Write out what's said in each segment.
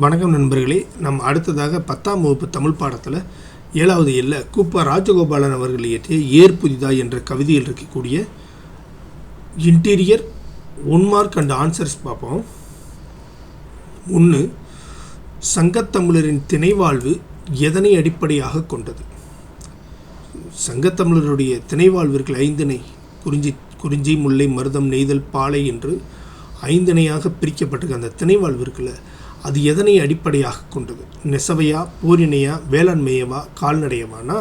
வணக்கம் நண்பர்களே. நம் அடுத்ததாக பத்தாம் வகுப்பு தமிழ் பாடத்தில் ஏழாவது எல்ல கூப்பா ராஜகோபாலன் அவர்கள் இயற்றிய ஏர் புதிதா என்ற கவிதையில் இருக்கக்கூடிய interior one mark and answers பார்ப்போம். ஒன்று சங்கத்தமிழரின் திணைவாழ்வு எதனை அடிப்படையாக கொண்டது? சங்கத்தமிழருடைய திணைவாழ்விற்கு ஐந்திணை குறிஞ்சி குறிஞ்சி முல்லை மருதம் நெய்தல் பாலை என்று ஐந்திணையாக பிரிக்கப்பட்டிருக்க அந்த திணைவாழ்வு இருக்குல்ல அது எதனை அடிப்படையாக கொண்டது? நெசவையா போரினையா வேளாண்மையவா கால்நடையவானா?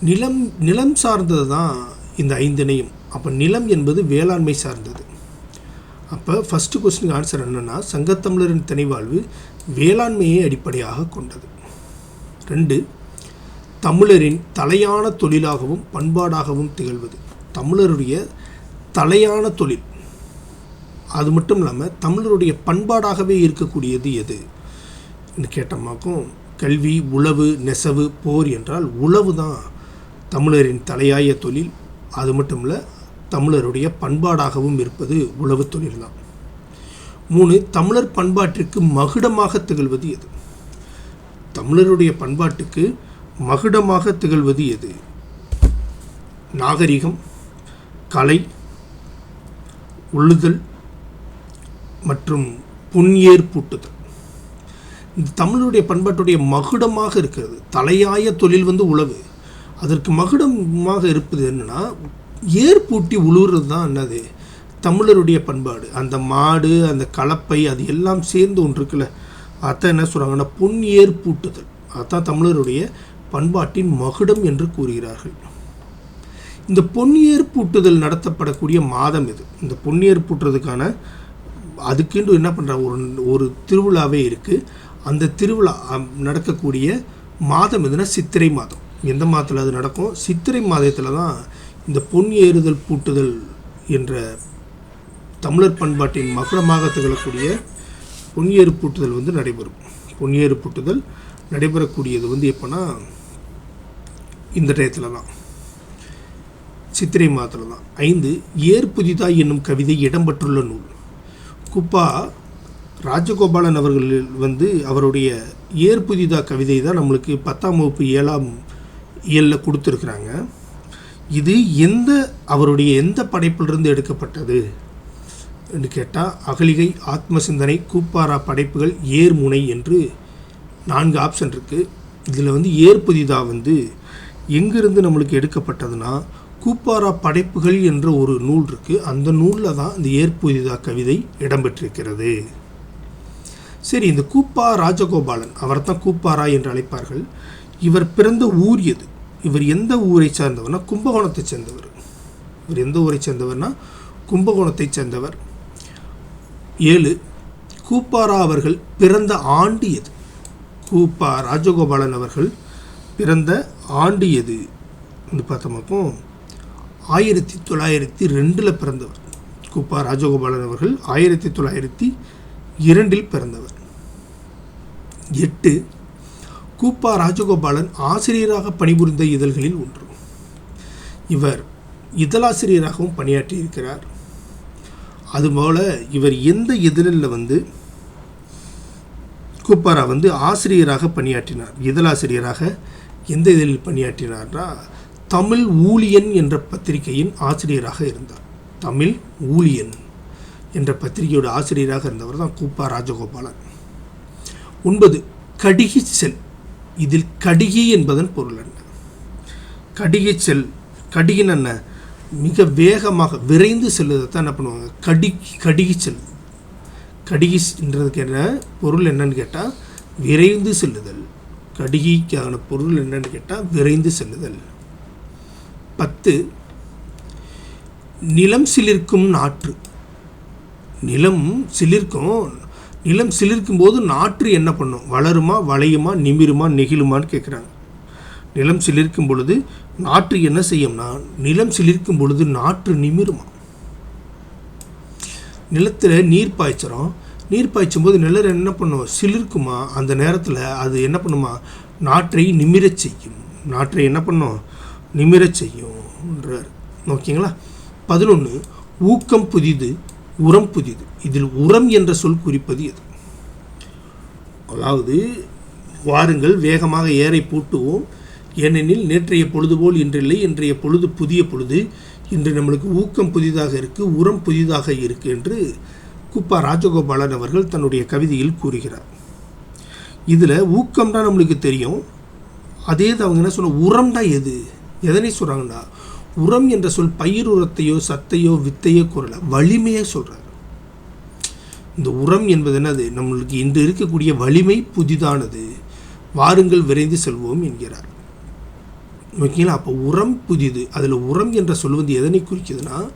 நிலம் நிலம் சார்ந்தது தான் இந்த ஐந்திணையும் அப்போ நிலம் என்பது வேளாண்மை சார்ந்தது. அப்போ ஃபஸ்ட்டு கொஸ்டினுக்கு ஆன்சர் என்னென்னா சங்கத்தமிழரின் தனிவாழ்வு வேளாண்மையை அடிப்படையாக கொண்டது. ரெண்டு தமிழரின் தலையான தொழிலாகவும் பண்பாடாகவும் திகழ்வது. தமிழருடைய தலையான தொழில் அது மட்டும் இல்லாமல் தமிழருடைய பண்பாடாகவே இருக்கக்கூடியது எது? என்று கல்வி உழவு நெசவு போர் என்றால் உழவு தான் தமிழரின் தலையாய தொழில். அது மட்டும் இல்லை தமிழருடைய பண்பாடாகவும் இருப்பது உழவு தொழில் தான். மூணு தமிழர் பண்பாட்டிற்கு மகுடமாக திகழ்வது எது? தமிழருடைய பண்பாட்டுக்கு மகுடமாக திகழ்வது எது? நாகரிகம் கலை உள்ளுதல் மற்றும் புண்ணியேர் பூட்டுதல் இந்த தமிழருடைய பண்பாட்டுடைய மகுடமாக இருக்கிறது. தலையாய தொழில் வந்து உழவு. அதற்கு மகுடமாக இருப்பது என்னன்னா ஏர் பூட்டி உழுவுறது தான் என்னது? தமிழருடைய பண்பாடு. அந்த மாடு அந்த கலப்பை அது எல்லாம் சேர்ந்து ஒன்று இருக்குல்ல அதான் என்ன சொல்கிறாங்கன்னா பொன் ஏர் பூட்டுதல் அதுதான் தமிழருடைய பண்பாட்டின் மகுடம் என்று கூறுகிறார்கள். இந்த பொன்னியற்பூட்டுதல் நடத்தப்படக்கூடிய மாதம் இது. இந்த பொன்னியற்பூட்டுறதுக்கான அதுக்குன்னு என்ன பண்ணுறாங்க ஒரு ஒரு திருவிழாவே இருக்குது அந்த திருவிழா அம், நடக்கக்கூடிய மாதம் எதுனா சித்திரை மாதம். எந்த மாதத்தில் அது நடக்கும்? சித்திரை மாதத்தில் தான் இந்த பொன் ஏறுதல் பூட்டுதல் என்ற தமிழர் பண்பாட்டின் மகுடமாக திகழக்கூடிய பொன்னியேறு பூட்டுதல் வந்து நடைபெறும். பொன்னியேறு பூட்டுதல் நடைபெறக்கூடியது வந்து எப்போனா இந்த டயத்தில் தான். சித்திரை மாதத்தில் தான். ஐந்து ஏர் என்னும் கவிதை இடம்பெற்றுள்ள நூல். குப்பா ராஜகோபாலன் அவர்கள் வந்து அவருடைய ஏர் புதிதா கவிதை தான் நம்மளுக்கு பத்தாம் வகுப்பு ஏழாம் இயலில் கொடுத்துருக்குறாங்க. இது எந்த அவருடைய எந்த படைப்பிலிருந்து எடுக்கப்பட்டது என்று கேட்டால் அகலிகை ஆத்ம சிந்தனை கூப்பாரா படைப்புகள் ஏர்முனை என்று நான்கு ஆப்ஷன் இருக்குது இதில் வந்து ஏர் புதிதா வந்து எங்கிருந்து நம்மளுக்கு எடுக்கப்பட்டதுன்னா கூப்பாரா படைப்புகள் என்ற ஒரு நூல் இருக்குது அந்த நூலில் தான் இந்த ஏற்புதிதா கவிதை இடம்பெற்றிருக்கிறது. சரி இந்த கூப்பா ராஜகோபாலன் அவர் தான் கூப்பாரா என்று அழைப்பார்கள். இவர் பிறந்த ஊர் எது? இவர் எந்த ஊரை சார்ந்தவர்னா கும்பகோணத்தை சேர்ந்தவர். இவர் எந்த ஊரை சேர்ந்தவர்னா கும்பகோணத்தை சேர்ந்தவர். ஏழு கூப்பாரா அவர்கள் பிறந்த ஆண்டு எது? கூப்பா ராஜகோபாலன் அவர்கள் பிறந்த ஆண்டு எது? வந்து பார்த்தோமாக்கும் ஆயிரத்தி தொள்ளாயிரத்தி ரெண்டில் பிறந்தவர். கூப்பா ராஜகோபாலன் அவர்கள் ஆயிரத்தி தொள்ளாயிரத்தி இரண்டில் பிறந்தவர். எட்டு கூப்பா ராஜகோபாலன் ஆசிரியராக பணிபுரிந்த இதழ்களில் ஒன்று. இவர் இதழாசிரியராகவும் பணியாற்றியிருக்கிறார். அதுபோல் இவர் எந்த இதழில் வந்து கூப்பாரா வந்து ஆசிரியராக பணியாற்றினார் இதழாசிரியராக எந்த இதழில் பணியாற்றினார்னா தமிழ் ஊழியன் என்ற பத்திரிகையின் ஆசிரியராக இருந்தார். தமிழ் ஊழியன் என்ற பத்திரிகையோட ஆசிரியராக இருந்தவர் தான் கூப்பா ராஜகோபாலன். ஒன்பது கடிகி செல். இதில் கடிகி என்பதன் பொருள் என்ன? கடிகை செல் கடிகின் என்ன? மிக வேகமாக விரைந்து செல்லுவதை தான் என்ன பண்ணுவாங்க? கடி கடிகி செல். கடிகின்றதுக்கு என்ன பொருள் என்னன்னு கேட்டால் விரைந்து செல்லுதல். கடிகைக்கான பொருள் என்னன்னு கேட்டால் விரைந்து செல்லுதல். பத்து நிலம் சிலிர்க்கும் நாற்று. நிலம் சிலிர்க்கும் நிலம் சிலிர்க்கும் போது நாற்று என்ன பண்ணும்? வளருமா வளையுமா நிமிருமா நெகிழுமான்னு கேட்குறாங்க நிலம் சிலிர்க்கும் பொழுது நாற்று என்ன செய்யும்னா நிலம் சிலிர்க்கும் பொழுது நாற்று நிமிருமா? நிலத்தில் நீர் பாய்ச்சிரும் நீர் பாய்ச்சும் போது நிலம் என்ன பண்ணும்? சிலிர்க்குமா? அந்த நேரத்தில் அது என்ன பண்ணுமா? நாற்றை நிமிரச் செய்யும். நாற்றை என்ன பண்ணும்? நிமிரச் செய்யும்ன்றார். ஓகேங்களா பதினொன்று ஊக்கம் புதிது உரம் புதிது. இதில் உரம் என்ற சொல் குறிப்பது எது? அதாவது வாருங்கள் வேகமாக ஏரை பூட்டுவோம். ஏனெனில் நேற்றைய பொழுது போல் இன்றில்லை இன்றைய பொழுது புதிய பொழுது. இன்று நம்மளுக்கு ஊக்கம் புதிதாக இருக்குது உரம் புதிதாக இருக்குது என்று குப்பா ராஜகோபாலன் அவர்கள் தன்னுடைய கவிதையில் கூறுகிறார். இதில் ஊக்கம்னா நம்மளுக்கு தெரியும். அதே தான் அவங்க என்ன சொன்ன உரம்னா எது? எதனை சொல்கிறாங்கன்னா உரம் என்ற சொல் பயிர் உரத்தையோ சத்தையோ வித்தையோ கூறல வலிமையை சொல்கிறார் இந்த உரம் என்பது என்னது? நம்மளுக்கு இன்று இருக்கக்கூடிய வலிமை புதிதானது. வாருங்கள் விரைந்து செல்வோம் என்கிறார். ஓகேங்களா? அப்போ உரம் புதிது அதில் உரம் என்ற சொல் வந்து எதனை குறிக்குதுன்னா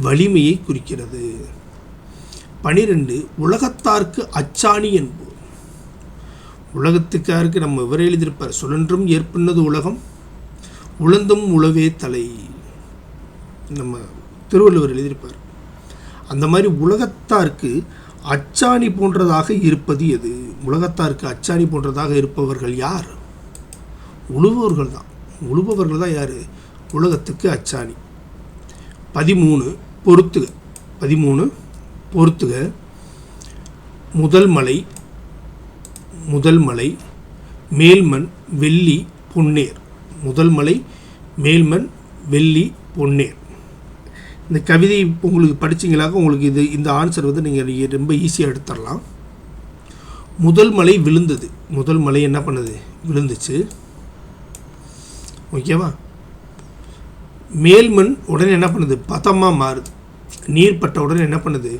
வலிமையை குறிக்கிறது. பனிரெண்டு உலகத்தார்க்கு அச்சாணி என்போம். உலகத்துக்காருக்கு நம்ம விவரம் எழுதியிருப்பார். சுழன்றும் ஏற்புன்னது உலகம் உளுந்தும் உழவே தலை. நம்ம திருவள்ளுவர் எழுதியிருப்பார். அந்த மாதிரி உலகத்தார்க்கு அச்சாணி போன்றதாக இருப்பது எது? உலகத்தார்க்கு அச்சாணி போன்றதாக இருப்பவர்கள் யார்? உழுபவர்கள் தான். உழுபவர்கள் தான் யார்? உலகத்துக்கு அச்சாணி. பதிமூணு பொறுத்துக. பதிமூணு பொறுத்துக. முதல் மலை முதல் மலை மேல்மண் வெள்ளி பொன்னேர். முதல் மலை மேல்மண் வெள்ளி பொன்னேர். இந்த கவிதை இப்போ உங்களுக்கு படிச்சீங்களாக்க உங்களுக்கு இது இந்த ஆன்சர் வந்து நீங்கள் ரொம்ப ஈஸியாக எடுத்துடலாம். முதல் மலை விழுந்தது. முதல் மலை என்ன பண்ணுது? விழுந்துச்சு. ஓகேவா மேல்மண் உடனே என்ன பண்ணுது? பதமாக மாறுது. நீர் பட்ட உடனே என்ன பண்ணுது?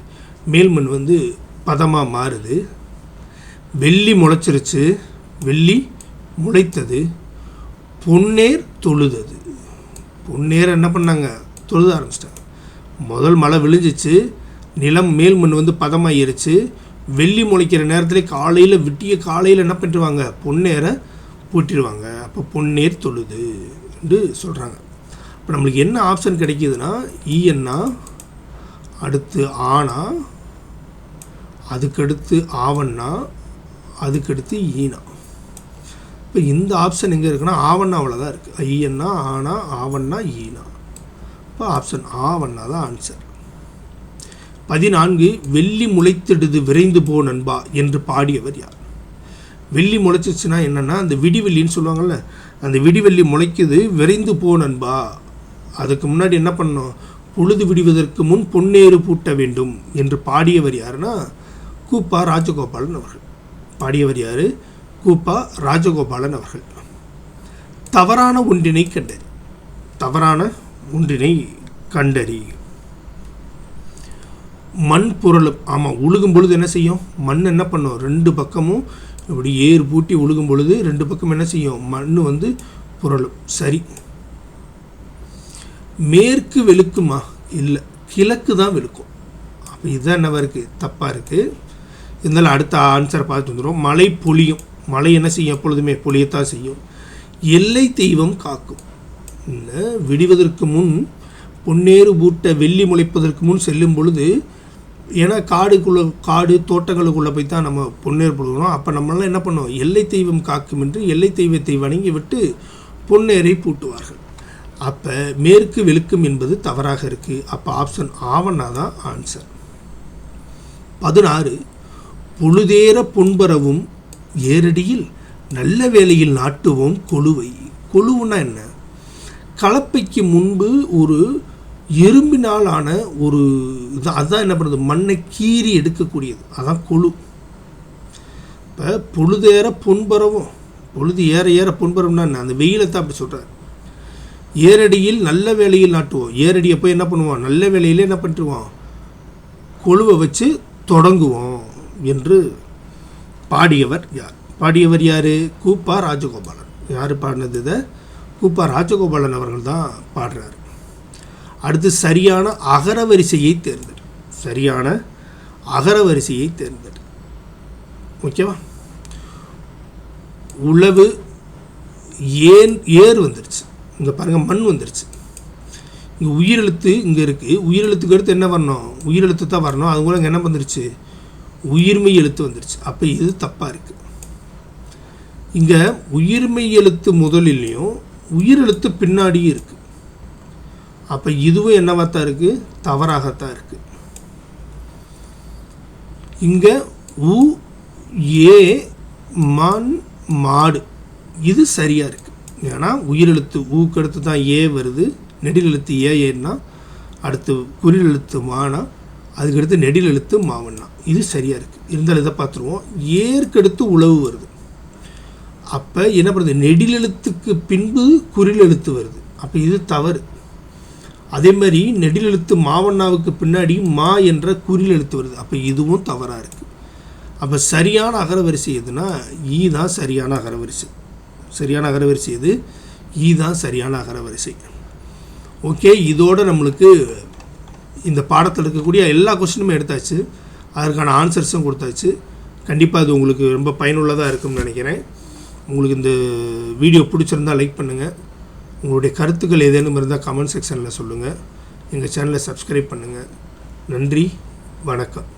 மேல்மண் வந்து பதமாக மாறுது. வெள்ளி முளைச்சிருச்சு. வெள்ளி முளைத்தது. பொன்னேர் தொழுதது. பொன்னேர் என்ன பண்ணாங்க? தொழுத ஆரம்பிச்சிட்டாங்க. முதல் மழை விழுஞ்சிச்சு நிலம் மேல் மண் வந்து பதமாயிருச்சு. வெள்ளி முளைக்கிற நேரத்தில் காலையில் விட்டிய காலையில் என்ன பண்ணிடுவாங்க பொன்னேரை பூட்டிடுவாங்க அப்போ பொன்னேர் தொழுது என்று சொல்கிறாங்க இப்போ நம்மளுக்கு என்ன ஆப்ஷன் கிடைக்கிதுன்னா ஈஎன்னா அடுத்து ஆனா அதுக்கடுத்து ஆவண்ணா அதுக்கடுத்து ஈனா இப்போ இந்த ஆப்ஷன் எங்கே இருக்குன்னா ஆவண்ணாவில் தான் இருக்குது ஐயன்னா ஆனா ஆவண்ணா ஈனா இப்போ ஆப்ஷன் ஆவண்ணா தான் ஆன்சர் பதினான்கு வெள்ளி முளைத்திடுது விரைந்து போ நண்பா என்று பாடியவர் யார்? வெள்ளி முளைச்சிச்சுன்னா என்னென்னா அந்த விடிவெள்ளின்னு சொல்லுவாங்கள்ல அந்த விடிவெள்ளி முளைக்குது விரைந்து போ நண்பா. அதுக்கு முன்னாடி என்ன பண்ணணும்? பொழுது விடுவதற்கு முன் பொன்னேறு பூட்ட வேண்டும் என்று பாடியவர் யாருன்னா கூப்பா ராஜகோபாலன் அவர்கள். பாடியவர் யார்? கூப்பா ராஜகோபாலன் அவர்கள். தவறான ஒன்றினை கண்டறி. தவறான ஒன்றினை கண்டறி. மண் புரளும் ஆமாம் உழுகும் பொழுது என்ன செய்யும்? மண் என்ன பண்ணும்? ரெண்டு பக்கமும் இப்படி ஏர் பூட்டி உழுகும் பொழுது ரெண்டு பக்கம் என்ன செய்யும்? மண் வந்து புரளும் சரி. மேற்கு வெளுக்குமா? இல்லை. கிழக்கு தான் வெளுக்கும். அப்போ இதுதான் என்னவா இருக்குது தப்பாக இருக்குது இருந்தாலும் அடுத்த ஆன்சரை பார்த்து வந்துடும் மழை பொழியும். மழை என்ன செய்யும்? எப்பொழுதுமே பொழியத்தான் செய்யும். எல்லை தெய்வம் காக்கும். என்ன? விடுவதற்கு முன் பொன்னேறு பூட்ட வெள்ளி முளைப்பதற்கு முன் செல்லும் பொழுது ஏன்னா காடுக்குள்ளே காடு தோட்டங்களுக்குள்ளே போய் தான் நம்ம பொன்னேறு போடுகிறோம் அப்போ நம்மளாம் என்ன பண்ணுவோம் எல்லை தெய்வம் காக்கும் என்று எல்லை தெய்வத்தை வணங்கி விட்டு பொன்னேரை பூட்டுவார்கள். அப்போ மேற்கு வெளுக்கும் என்பது தவறாக இருக்குது அப்போ ஆப்ஷன் ஆவண்ணா தான் ஆன்சர் பதினாறு பொழுதேற பொன்பரவும் ஏரடியில் நல்ல வேளையில் நாட்டுவோம் கொழுவை. கொழுவுனா என்ன? கலப்பைக்கு முன்பு ஒரு எறும்பினால் ஆன ஒரு இது அதுதான் என்ன பண்ணுறது மண்ணை கீறி எடுக்கக்கூடியது. அதான் கொழு. இப்போ பொழுதேற பொன்பரவும் பொழுது ஏற ஏற பொன்பரவும்னா என்ன? அந்த வெயிலை தான் அப்படி சொல்கிறார் ஏரடியில் நல்ல வேலையில் நாட்டுவோம். ஏரடியை போய் என்ன பண்ணுவோம்? நல்ல வேலையிலே என்ன பண்ணிட்டுருவோம்? கொழுவை வச்சு தொடங்குவோம் என்று பாடியவர் யார்? பாடியவர் யார்? கூப்பா ராஜகோபாலன். யார் பாடினது இதை? கூப்பா ராஜகோபாலன் அவர்கள் தான் பாடுறாரு. அடுத்து சரியான அகரவரிசையை தேர்ந்தெடு. சரியான அகரவரிசையை தேர்ந்தெடு. ஓகேவா? உழவு ஏன் ஏர் வந்துருச்சு. இங்கே பாருங்கள் மண் வந்துருச்சு. இங்கே உயிரெழுத்து இங்கே இருக்குது உயிரெழுத்துக்கு அடுத்து என்ன வரணும்? உயிரெழுத்து தான் வரணும். அது கூட இங்கே என்ன வந்துருச்சு? உயிர்மெய் எழுத்து வந்துருச்சு. அப்போ இது தப்பாக இருக்குது இங்கே உயிர்மெய் எழுத்து முதலிலையும் உயிரெழுத்து பின்னாடியும் இருக்குது அப்போ இதுவும் என்னவாக தான் இருக்குது தவறாகத்தான் இருக்குது இங்கே உ ஏ மான் மாடு இது சரியாக இருக்குது ஏன்னா உயிரெழுத்து ஊக்கு அடுத்து தான் ஏ வருது. நெடில் எழுத்து ஏ ஏன்னா அடுத்து குறில் எழுத்து மானா அதுக்கடுத்து நெடில் எழுத்து மாவண்ணா இது சரியாக இருக்குது இருந்தாலும் இதை பார்த்துருவோம். ஏற்கடுத்து உழவு வருது. அப்போ என்ன பண்ணுறது நெடில் எழுத்துக்கு பின்பு குறில் எழுத்து வருது. அப்போ இது தவறு. அதே மாதிரி நெடில் எழுத்து மாவண்ணாவுக்கு பின்னாடி மா என்ற குறில் எழுத்து வருது. அப்போ இதுவும் தவறாக இருக்குது அப்போ சரியான அகரவரிசை எதுனா ஈ தான் சரியான அகரவரிசை. சரியான அகரவரிசை எது? ஈ தான் சரியான அகரவரிசை. ஓகே இதோட நம்மளுக்கு இந்த பாடத்தில் இருக்கக்கூடிய எல்லா கொஸ்டினுமே எடுத்தாச்சு. அதற்கான ஆன்சர்ஸும் கொடுத்தாச்சு. கண்டிப்பாக அது உங்களுக்கு ரொம்ப பயனுள்ளதாக இருக்கும்னு நினைக்கிறேன். உங்களுக்கு இந்த வீடியோ பிடிச்சிருந்தா லைக் பண்ணுங்கள் உங்களுடைய கருத்துக்கள் ஏதேனும் இருந்தால் கமெண்ட் செக்ஷனில் சொல்லுங்கள் எங்கள் சேனலை சப்ஸ்கிரைப் பண்ணுங்கள் நன்றி. வணக்கம்.